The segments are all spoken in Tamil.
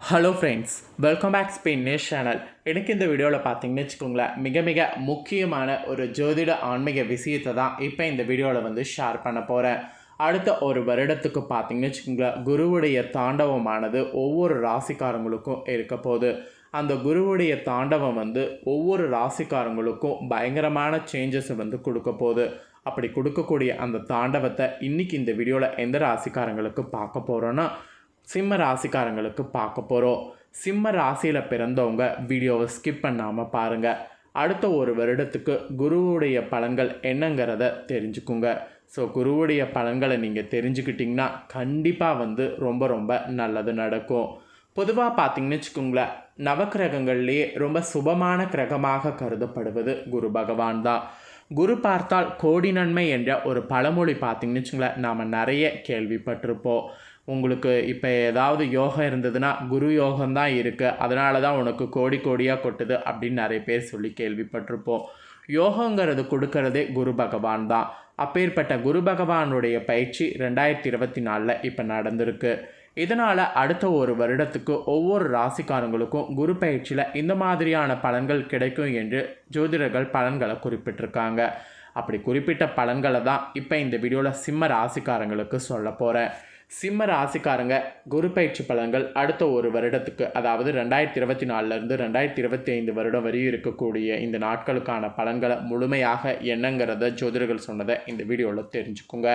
Hello friends welcome back Spain news channel எனக்கு இந்த வீடியோவில் பார்த்தீங்கன்னு வச்சுக்கோங்களேன் மிக மிக முக்கியமான ஒரு ஜோதிட ஆன்மீக விஷயத்தை தான் இப்போ இந்த வீடியோவில் வந்து ஷேர் பண்ண போகிறேன் அடுத்த ஒரு வருடத்துக்கு பார்த்தீங்கன்னு வச்சுக்கோங்களேன் குருவுடைய தாண்டவமானது ஒவ்வொரு ராசிக்காரங்களுக்கும் இருக்க போகுது. அந்த குருவுடைய தாண்டவம் வந்து ஒவ்வொரு ராசிக்காரங்களுக்கும் பயங்கரமான சேஞ்சஸை வந்து கொடுக்க போகுது. அப்படி கொடுக்கக்கூடிய அந்த தாண்டவத்தை இன்றைக்கி இந்த வீடியோவில் எந்த ராசிக்காரங்களுக்கு பார்க்க போகிறோன்னா சிம்ம ராசிக்காரங்களுக்கு பார்க்க போகிறோம் சிம்ம ராசியில் பிறந்தவங்க வீடியோவை ஸ்கிப் பண்ணாமல் பாருங்கள் அடுத்த ஒரு வருடத்துக்கு குருவுடைய பலன்கள் என்னங்கிறத தெரிஞ்சுக்குங்க. ஸோ குருவுடைய பலன்களை நீங்கள் தெரிஞ்சுக்கிட்டிங்கன்னா கண்டிப்பாக வந்து ரொம்ப ரொம்ப நல்லது நடக்கும். பொதுவாக பார்த்தீங்கன்னு வச்சுக்கோங்களேன் நவக்கிரகங்கள்லேயே ரொம்ப சுபமான கிரகமாக கருதப்படுவது குரு பகவான் தான். குரு பார்த்தால் கோடி நன்மை என்ற ஒரு பழமொழி பார்த்தீங்கன்னு வச்சுங்களேன் நாம் நிறைய கேள்விப்பட்டிருப்போம். உங்களுக்கு இப்போ ஏதாவது யோகம் இருந்ததுன்னா குரு யோகம் தான் இருக்குது அதனால தான் உனக்கு கோடி கோடியாக கொட்டுது அப்படின்னு நிறைய பேர் சொல்லி கேள்விப்பட்டிருப்போம். யோகங்கிறது கொடுக்கறதே குரு பகவான் தான். அப்பேற்பட்ட குரு பகவானுடைய பயிற்சி ரெண்டாயிரத்தி இருபத்தி நாலில் இப்போ நடந்திருக்கு. இதனால் அடுத்த ஒரு வருடத்துக்கு ஒவ்வொரு ராசிக்காரங்களுக்கும் குரு பயிற்சியில் இந்த மாதிரியான பலன்கள் கிடைக்கும் என்று ஜோதிடர்கள் பலன்களை குறிப்பிட்டிருக்காங்க. அப்படி குறிப்பிட்ட பலன்களை தான் இப்போ இந்த வீடியோவில் சிம்ம ராசிக்காரங்களுக்கு சொல்ல போகிறேன் சிம்ம ராசிக்காரங்க குரு பயிற்சி பலன்கள் அடுத்த ஒரு வருடத்துக்கு அதாவது ரெண்டாயிரத்தி இருபத்தி நாலுலேருந்து ரெண்டாயிரத்தி இருபத்தி ஐந்து வருடம் வரையும் இருக்கக்கூடிய இந்த நாட்களுக்கான பலன்களை முழுமையாக என்னங்கிறத ஜோதிடர்கள் சொன்னதை இந்த வீடியோவில் தெரிஞ்சுக்கோங்க.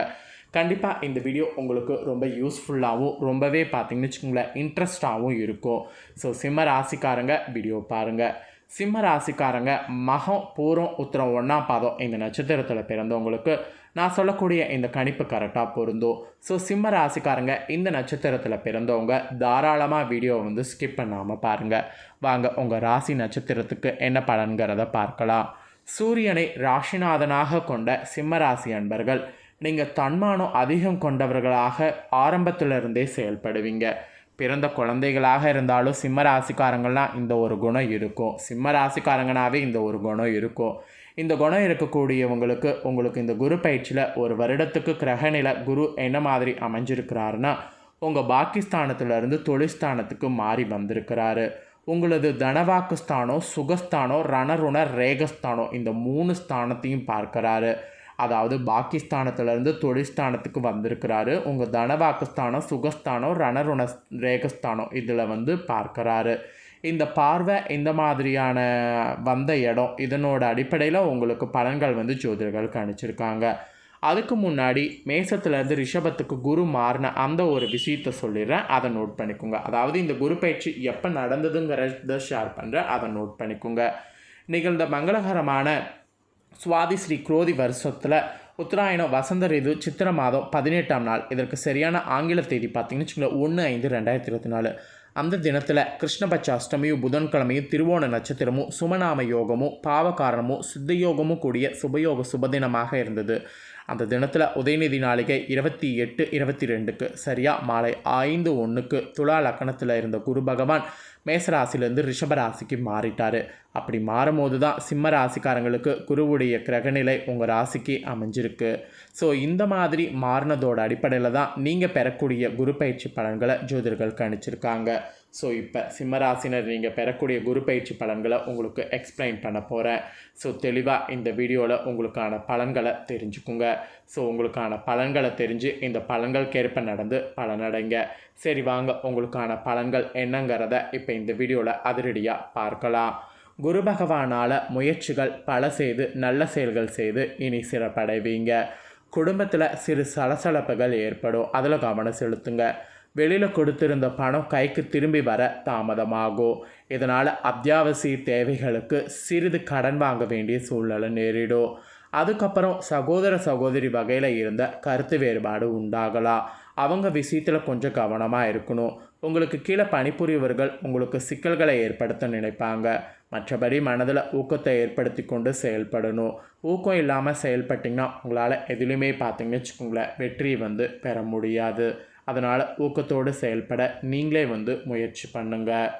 கண்டிப்பாக இந்த வீடியோ உங்களுக்கு ரொம்ப யூஸ்ஃபுல்லாகவும் ரொம்பவே பார்த்தீங்கன்னு வச்சுக்கோங்களேன் இன்ட்ரெஸ்டாகவும் இருக்கும். ஸோ சிம்ம ராசிக்காரங்க வீடியோ பாருங்கள் சிம்ம ராசிக்காரங்க மகம் பூரம் உத்திரம் ஒன்றாம் பாதம் இந்த நட்சத்திரத்தில் பிறந்தவங்களுக்கு நான் சொல்லக்கூடிய இந்த கணிப்பு கரெக்டாக பொருந்தும். ஸோ சிம்ம ராசிக்காரங்க இந்த நட்சத்திரத்தில் பிறந்தவங்க தாராளமாக வீடியோ வந்து ஸ்கிப் பண்ணாமல் பாருங்கள் வாங்க உங்கள் ராசி நட்சத்திரத்துக்கு என்ன பலன்கிறத பார்க்கலாம். சூரியனை ராசிநாதனாக கொண்ட சிம்ம ராசி அன்பர்கள் நீங்கள் தன்மானம் அதிகம் கொண்டவர்களாக ஆரம்பத்திலிருந்தே செயல்படுவீங்க. பிறந்த குழந்தைகளாக இருந்தாலும் சிம்ம ராசிக்காரங்கள்லாம் இந்த ஒரு குணம் இருக்கும். சிம்ம ராசிக்காரங்கனாவே இந்த ஒரு குணம் இருக்கும். இந்த குணம் இருக்கக்கூடியவங்களுக்கு உங்களுக்கு இந்த குரு பயிற்சியில் ஒரு வருடத்துக்கு கிரகநில குரு என்ன மாதிரி அமைஞ்சிருக்கிறாருன்னா உங்கள் பாக்கிஸ்தானத்துலேருந்து தொழிற்ஸ்தானத்துக்கு மாறி வந்திருக்கிறாரு. உங்களது தனவாக்குஸ்தானோ சுகஸ்தானோ ரணருண ரேகஸ்தானோ இந்த மூணு ஸ்தானத்தையும் பார்க்குறாரு. அதாவது பாக்கிஸ்தானத்துலேருந்து தொழிற்ஸ்தானத்துக்கு வந்திருக்கிறாரு. உங்கள் தனவாக்குஸ்தானம் சுகஸ்தானம் ரணருண ரேகஸ்தானம் இதில் வந்து பார்க்குறாரு. இந்த பார்வை இந்த மாதிரியான வந்த இடம் இதனோட அடிப்படையில் உங்களுக்கு பலன்கள் வந்து ஜோதிடர்கள் கணிச்சிருக்காங்க. அதுக்கு முன்னாடி மேசத்துலேருந்து ரிஷபத்துக்கு குரு மாறின அந்த ஒரு விஷயத்தை சொல்லிடுறேன். அதை நோட் பண்ணிக்கோங்க. அதாவது இந்த குரு பயிற்சி எப்போ நடந்ததுங்கிறத ஷேர் பண்ணுறேன் அதை நோட் பண்ணிக்கோங்க. நிகழ்ந்த மங்களகரமான சுவாதி ஸ்ரீ குரோதி வருஷத்தில் உத்தராயணம் வசந்த ரிது சித்திர மாதம் பதினெட்டாம் நாள். இதற்கு சரியான ஆங்கில தேதி பார்த்தீங்கன்னு வச்சுக்கோங்களேன் ஒன்று ஐந்து ரெண்டாயிரத்தி இருபத்தி நாலு. அந்த தினத்தில் கிருஷ்ணபட்ச அஷ்டமியும் புதன்கிழமையும் திருவோண நட்சத்திரமும் சுமநாம யோகமும் பாவகாரணமும் சித்த யோகமும் கூடிய சுபயோக சுபதினமாக இருந்தது. அந்த தினத்தில் உதயநிதி நாளிகை இருபத்தி எட்டு இருபத்தி ரெண்டுக்கு சரியாக மாலை ஐந்து ஒன்றுக்கு துலா லக்கணத்தில் இருந்த குரு பகவான் மேசராசிலேருந்து ரிஷபராசிக்கு மாறிட்டார். அப்படி மாறும்போது தான் சிம்ம ராசிக்காரங்களுக்கு குருவுடைய கிரகநிலை உங்கள் ராசிக்கு அமைஞ்சிருக்கு. ஸோ இந்த மாதிரி மாறினதோட அடிப்படையில் தான் நீங்கள் பெறக்கூடிய குரு பயிற்சி பலன்களை ஜோதிடர்கள் கணிச்சிருக்காங்க. ஸோ இப்போ சிம்மராசினர் நீங்கள் பெறக்கூடிய குரு பயிற்சி பலன்களை உங்களுக்கு எக்ஸ்பிளைன் பண்ண போகிறேன் ஸோ தெளிவாக இந்த வீடியோவில் உங்களுக்கான பலன்களை தெரிஞ்சுக்குங்க. ஸோ உங்களுக்கான பலன்களை தெரிஞ்சு இந்த பலன்களுக்கேற்ப நடந்து பலனடைங்க. சரி வாங்க உங்களுக்கான பலன்கள் என்னங்கிறத இப்போ இந்த வீடியோவில் அதிரடியாக பார்க்கலாம். குரு பகவானால் முயற்சிகள் பல செய்து நல்ல செயல்கள் செய்து இனி சிறப்படைவீங்க. குடும்பத்தில் சிறு சலசலப்புகள் ஏற்படும். அதில் கவனம் செலுத்துங்க. வெளியில் கொடுத்திருந்த பணம் கைக்கு திரும்பி வர தாமதமாகும். இதனால் அத்தியாவசிய தேவைகளுக்கு சிறிது கடன் வாங்க வேண்டிய சூழ்நிலை நேரிடும். அதுக்கப்புறம் சகோதர சகோதரி வகையில் இருந்த கருத்து வேறுபாடு உண்டாகலாம். அவங்க விஷயத்தில் கொஞ்சம் கவனமாக இருக்கணும். உங்களுக்கு கீழே பணிபுரியவர்கள் உங்களுக்கு சிக்கல்களை ஏற்படுத்த நினைப்பாங்க. மற்றபடி மனதில் ஊக்கத்தை ஏற்படுத்தி கொண்டு செயல்படணும். ஊக்கம் இல்லாமல் செயல்பட்டிங்கன்னா உங்களால் எதுலேயுமே பார்த்தீங்கன்னு வச்சுக்கோங்களேன் வெற்றி வந்து பெற முடியாது. அதனால் ஊக்கத்தோடு செயல்பட நீங்களே வந்து முயற்சி பண்ணுங்கள்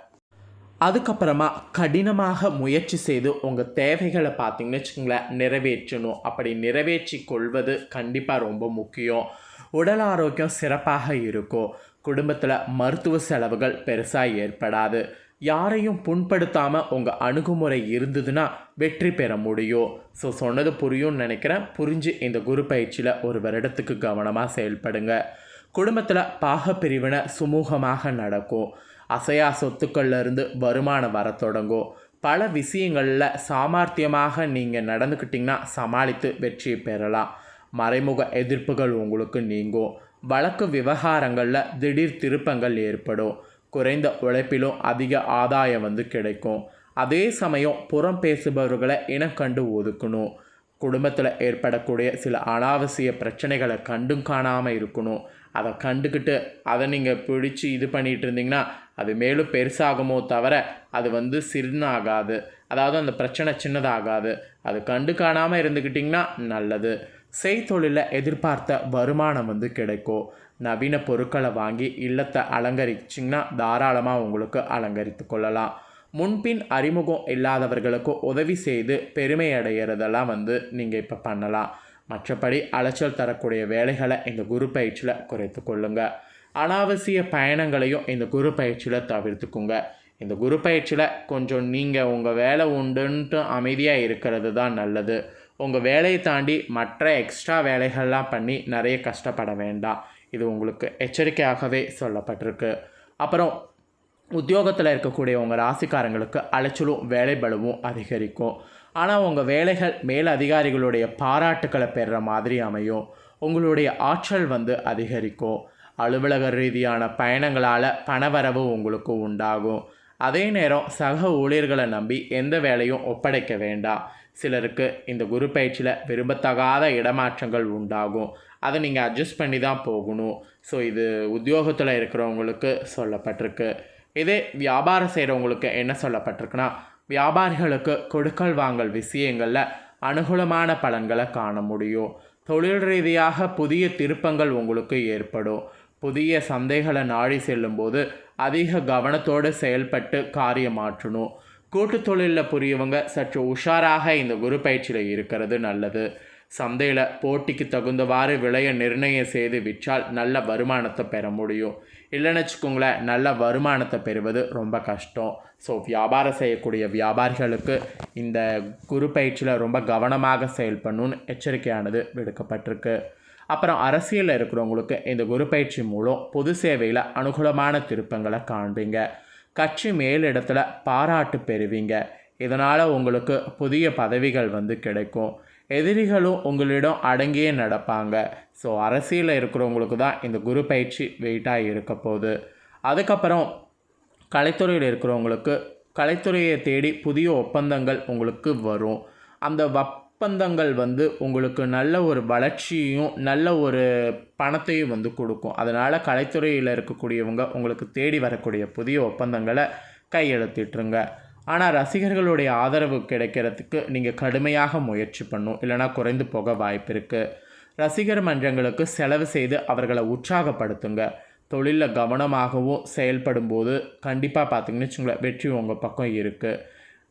அதுக்கப்புறமா கடினமாக முயற்சி செய்து உங்கள் தேவைகளை பார்த்தீங்கன்னு வச்சுக்கோங்களேன் நிறைவேற்றணும். அப்படி நிறைவேற்றி கொள்வது கண்டிப்பாக ரொம்ப முக்கியம். உடல் ஆரோக்கியம் சிறப்பாக இருக்கும். குடும்பத்தில் மருத்துவ செலவுகள் பெருசாக ஏற்படாது. யாரையும் புண்படுத்தாமல் உங்கள் அணுகுமுறை இருந்ததுன்னா வெற்றி பெற முடியும். ஸோ சொன்னது புரியும்னு நினைக்கிறேன். புரிஞ்சு இந்த குரு பயிற்சியில் ஒரு வருடத்துக்கு கவனமாக செயல்படுங்க. குடும்பத்தில் பாகப்பிரிவினை சுமூகமாக நடக்கும். அசையா சொத்துக்கள்லேருந்து வருமானம் வர தொடங்கும். பல விஷயங்களில் சாமர்த்தியமாக நீங்கள் நடந்துக்கிட்டிங்கன்னா சமாளித்து வெற்றியை பெறலாம். மறைமுக எதிர்ப்புகள் உங்களுக்கு நீங்கும். வழக்கு விவகாரங்களில் திடீர் திருப்பங்கள் ஏற்படும். குறைந்த உழைப்பிலும் அதிக ஆதாயம் வந்து கிடைக்கும். அதே சமயம் புறம் பேசுபவர்களை இனம் கண்டு ஒதுக்கணும். குடும்பத்தில் ஏற்படக்கூடிய சில அனாவசிய பிரச்சனைகளை கண்டும் காணாமல் இருக்கணும். அதை கண்டுக்கிட்டு அதை நீங்கள் பிடிச்சி இது பண்ணிகிட்டு இருந்தீங்கன்னா அது மேலும் பெருசாகுமோ தவிர அது வந்து சிறுநாகாது அதாவது அந்த பிரச்சனை சின்னதாகாது. அது கண்டு காணாமல் இருந்துக்கிட்டிங்கன்னா நல்லது. செய்தொழிலில் எதிர்பார்த்த வருமானம் வந்து கிடைக்கும். நவீன பொருட்களை வாங்கி இல்லத்தை அலங்கரிச்சிங்கன்னா தாராளமாக உங்களுக்கு அலங்கரித்து கொள்ளலாம். முன்பின் அறிமுகம் இல்லாதவர்களுக்கு உதவி செய்து பெருமை அடைகிறதெல்லாம் வந்து நீங்கள் இப்போ பண்ணலாம். மற்றபடி அலைச்சல் தரக்கூடிய வேலைகளை இந்த குரு பயிற்சியில் குறைத்து கொள்ளுங்க. அனாவசிய பயணங்களையும் இந்த குரு பயிற்சியில் தவிர்த்துக்குங்க. இந்த குரு பயிற்சியில் கொஞ்சம் நீங்கள் உங்கள் வேலை உண்டுன்ட்டு அமைதியாக இருக்கிறது தான் நல்லது. உங்கள் வேலையை தாண்டி மற்ற எக்ஸ்ட்ரா வேலைகள்லாம் பண்ணி நிறைய கஷ்டப்பட வேண்டாம். இது உங்களுக்கு எச்சரிக்கையாகவே சொல்லப்பட்டிருக்கு. அப்புறம் உத்தியோகத்தில் இருக்கக்கூடிய உங்கள் ராசிக்காரங்களுக்கு அலைச்சலும் வேலை பலுவும் அதிகரிக்கும். ஆனால் உங்கள் வேலைகள் மேல் அதிகாரிகளுடைய பாராட்டுக்களை பெறுற மாதிரி அமையும். உங்களுடைய ஆற்றல் வந்து அதிகரிக்கும். அலுவலக ரீதியான பயணங்களால் பணவரவு உங்களுக்கு உண்டாகும். அதே நேரம் சக ஊழியர்களை நம்பி எந்த வேலையும் ஒப்படைக்க வேண்டாம். சிலருக்கு இந்த குரு பயிற்சியில் விரும்பத்தகாத இடமாற்றங்கள் உண்டாகும். அதை நீங்கள் அட்ஜஸ்ட் பண்ணி தான் போகணும். ஸோ இது உத்தியோகத்தில் இருக்கிறவங்களுக்கு சொல்லப்பட்டிருக்கு. இதே வியாபாரம் செய்கிறவங்களுக்கு என்ன சொல்லப்பட்டிருக்குன்னா வியாபாரிகளுக்கு கொடுக்கல் வாங்கல் விஷயங்களில் அனுகூலமான பலன்களை காண முடியும். தொழில் ரீதியாக புதிய திருப்பங்கள் உங்களுக்கு ஏற்படும். புதிய சந்தைகளை நாடி செல்லும்போது அதிக கவனத்தோடு செயல்பட்டு காரியமாற்றணும் கூட்டு தொழிலில் புரியவங்க சற்று உஷாராக இந்த குரு பயிற்சியில் இருக்கிறது நல்லது. சந்தையில் போட்டிக்கு தகுந்தவாறு விலையை நிர்ணயம் செய்து விற்றால் நல்ல வருமானத்தை பெற முடியும். இல்லைன்னு வச்சுக்கோங்களேன் நல்ல வருமானத்தை பெறுவது ரொம்ப கஷ்டம். ஸோ வியாபாரம் செய்யக்கூடிய வியாபாரிகளுக்கு இந்த குரு பயிற்சியில் ரொம்ப கவனமாக செயல்படணும்னு எச்சரிக்கையானது விடுக்கப்பட்டிருக்கு. அப்புறம் அரசியலில் இருக்கிறவங்களுக்கு இந்த குரு பயிற்சி மூலம் பொது சேவையில் அனுகூலமான திருப்பங்களை காண்பீங்க. கட்சி மேலிடத்தில் பாராட்டு பெறுவீங்க. இதனால் உங்களுக்கு புதிய பதவிகள் வந்து கிடைக்கும். எதிரிகளும் உங்களிடம் அடங்கியே நடப்பாங்க. ஸோ அரசியலில் இருக்கிறவங்களுக்கு தான் இந்த குரு பயிற்சி வெயிட்டாக இருக்க போகுது. அதுக்கப்புறம் கலைத்துறையில் இருக்கிறவங்களுக்கு கலைத்துறையை தேடி புதிய ஒப்பந்தங்கள் உங்களுக்கு வரும். அந்த ஒப்பந்தங்கள் வந்து உங்களுக்கு நல்ல ஒரு வளர்ச்சியும் நல்ல ஒரு பணத்தையும் வந்து கொடுக்கும். அதனால் கலைத்துறையில் இருக்கக்கூடியவங்க உங்களுக்கு தேடி வரக்கூடிய புதிய ஒப்பந்தங்களை கையெழுத்திட்டுருங்க. ஆனால் ரசிகர்களுடைய ஆதரவு கிடைக்கிறதுக்கு நீங்கள் கடுமையாக முயற்சி பண்ணும். இல்லைனா குறைந்து போக வாய்ப்பு இருக்குது ரசிகர் மன்றங்களுக்கு செலவு செய்து அவர்களை உற்சாகப்படுத்துங்க. தொழிலில் கவனமாகவும் செயல்படும் போது கண்டிப்பாக பார்த்தீங்கன்னு வச்சுங்களேன் வெற்றி உங்கள் பக்கம் இருக்குது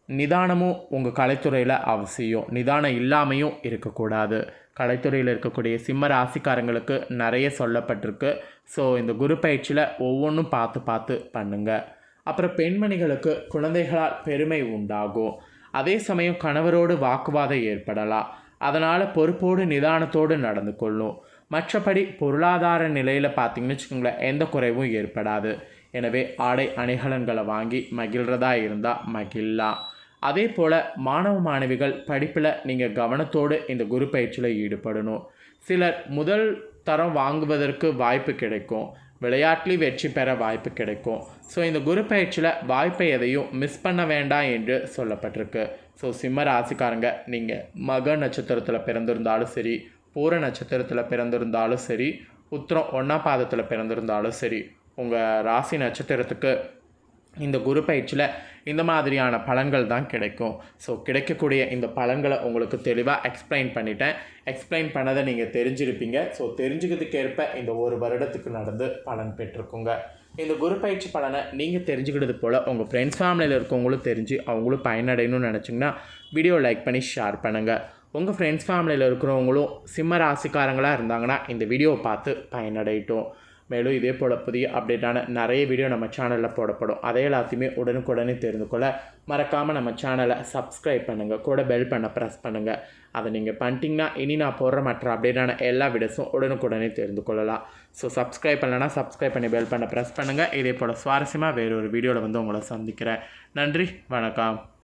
நிதானமும் உங்கள் கலைத்துறையில் அவசியம். நிதானம் இல்லாமையும் இருக்கக்கூடாது. கலைத்துறையில் இருக்கக்கூடிய சிம்ம ராசிக்காரங்களுக்கு நிறைய சொல்லப்பட்டிருக்கு. ஸோ இந்த குரு பயிற்சியில் ஒவ்வொன்றும் பார்த்து பார்த்து பண்ணுங்கள் அப்புறம் பெண்மணிகளுக்கு குழந்தைகளால் பெருமை உண்டாகும். அதே சமயம் கணவரோடு வாக்குவாதம் ஏற்படலாம். அதனால் பொறுப்போடு நிதானத்தோடு நடந்து கொள்ளும். மற்றபடி பொருளாதார நிலையில் பார்த்தீங்கன்னு வச்சுக்கோங்களேன் எந்த குறைவும் ஏற்படாது. எனவே ஆடை அணிகலன்களை வாங்கி மகிழ்கிறதா இருந்தால் மகிழலாம். அதே போல் மாணவ மாணவிகள் படிப்பில் நீங்கள் கவனத்தோடு இந்த குரு பயிற்சியில் ஈடுபடணும். சிலர் முதல் தரம் வாங்குவதற்கு வாய்ப்பு கிடைக்கும். விளையாட்டில் வெற்றி பெற வாய்ப்பு கிடைக்கும். ஸோ இந்த குரு பயிற்சியில் வாய்ப்பை எதையும் மிஸ் பண்ண வேண்டாம் என்று சொல்லப்பட்டிருக்கு. ஸோ சிம்ம ராசிக்காரங்க நீங்கள் மக நட்சத்திரத்தில் பிறந்திருந்தாலும் சரி பூர நட்சத்திரத்தில் பிறந்திருந்தாலும் சரி உத்திரம் ஒன்றாம் பாதத்தில் பிறந்திருந்தாலும் சரி உங்கள் ராசி நட்சத்திரத்துக்கு இந்த குரு பயிற்சியில் இந்த மாதிரியான பலன்கள் தான் கிடைக்கும். ஸோ கிடைக்கக்கூடிய இந்த பலன்களை உங்களுக்கு தெளிவாக எக்ஸ்பிளைன் பண்ணிட்டேன். எக்ஸ்பிளைன் பண்ணதை நீங்கள் தெரிஞ்சிருப்பீங்க. ஸோ தெரிஞ்சுக்கிறதுக்கேற்ப இந்த ஒரு வருடத்துக்கு நடந்து பலன் பெற்றுக்குங்க இந்த குரு பயிற்சி பலனை நீங்கள் தெரிஞ்சுக்கிட்டது போல் உங்கள் ஃப்ரெண்ட்ஸ் ஃபேமிலியில் இருக்கவங்களும் தெரிஞ்சு அவங்களும் பயனடையணும்னு நினச்சிங்கன்னா வீடியோ லைக் பண்ணி ஷேர் பண்ணுங்கள் உங்கள் ஃப்ரெண்ட்ஸ் ஃபேமிலியில் இருக்கிறவங்களும் சிம்ம ராசிக்காரங்களாக இருந்தாங்கன்னா இந்த வீடியோவை பார்த்து பயனடையட்டும். மேலும் இதே போல் புதிய அப்டேட்டான நிறைய வீடியோ நம்ம சேனலில் போடப்படும். அதை எல்லாத்தையுமே உடனுக்குடனே தெரிந்து கொள்ள மறக்காமல் நம்ம சேனலை சப்ஸ்கிரைப் பண்ணுங்கள் கூட பெல் பண்ண ப்ரெஸ் பண்ணுங்கள் அதை நீங்கள் பண்ணிட்டீங்கன்னா இனி நான் போடுற மற்ற அப்டேட்டான எல்லா வீடியோஸும் உடனுக்குடனே தெரிந்து கொள்ளலாம். ஸோ சப்ஸ்கிரைப் பண்ணலன்னா சப்ஸ்கிரைப் பண்ணி பெல் பண்ண ப்ரெஸ் பண்ணுங்கள் இதே போல் சுவாரஸ்யமாக வேறொரு ஒரு வீடியோவில் வந்து உங்களை சந்திக்கிறேன். நன்றி வணக்கம்.